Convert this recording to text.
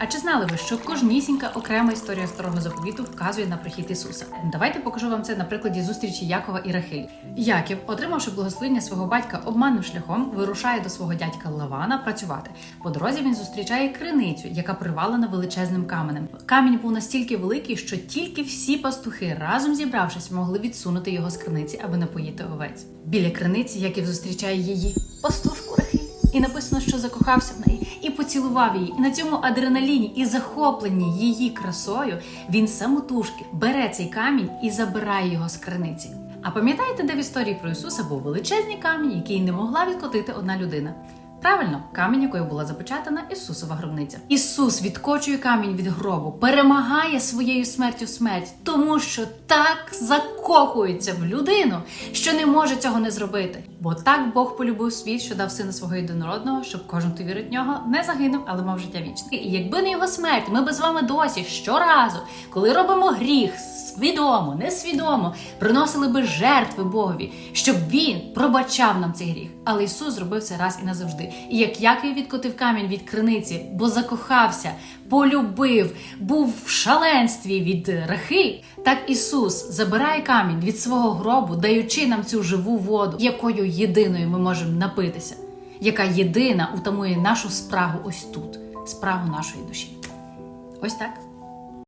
А чи знали ви, що кожнісінька окрема історія старого заповіту вказує на прихід Ісуса? Давайте покажу вам це на прикладі зустрічі Якова і Рахилі. Яків, отримавши благословення свого батька обманним шляхом, вирушає до свого дядька Лавана працювати. По дорозі він зустрічає криницю, яка привалена величезним каменем. Камінь був настільки великий, що тільки всі пастухи разом зібравшись могли відсунути його з криниці, аби напоїти овець. Біля криниці Яків зустрічає її Рахиль. І написано, що закохався в неї і поцілував її. І на цьому адреналіні і захопленні її красою він самотужки бере цей камінь і забирає його з криниці. А пам'ятаєте, де в історії про Ісуса був величезний камінь, який не могла відкотити одна людина? Правильно, камінь, якою була запечатана Ісусова гробниця. Ісус відкочує камінь від гробу, перемагає своєю смертю смерть, тому що так закохується в людину, що не може цього не зробити. Бо так Бог полюбив світ, що дав сина свого єдинородного, щоб кожен, хто вірить в нього, не загинув, але мав життя вічне. І якби не його смерть, ми би з вами досі щоразу, коли робимо гріх, свідомо, несвідомо, приносили би жертви Богові, щоб він пробачав нам цей гріх. Але Ісус зробив це раз і назавжди. І як Яків відкотив камінь від криниці, бо закохався, полюбив, був в шаленстві від Рахиль, так Ісус забирає камінь від свого гробу, даючи нам цю живу воду, якою єдиною ми можемо напитися, яка єдина утамує нашу спрагу ось тут, спрагу нашої душі. Ось так.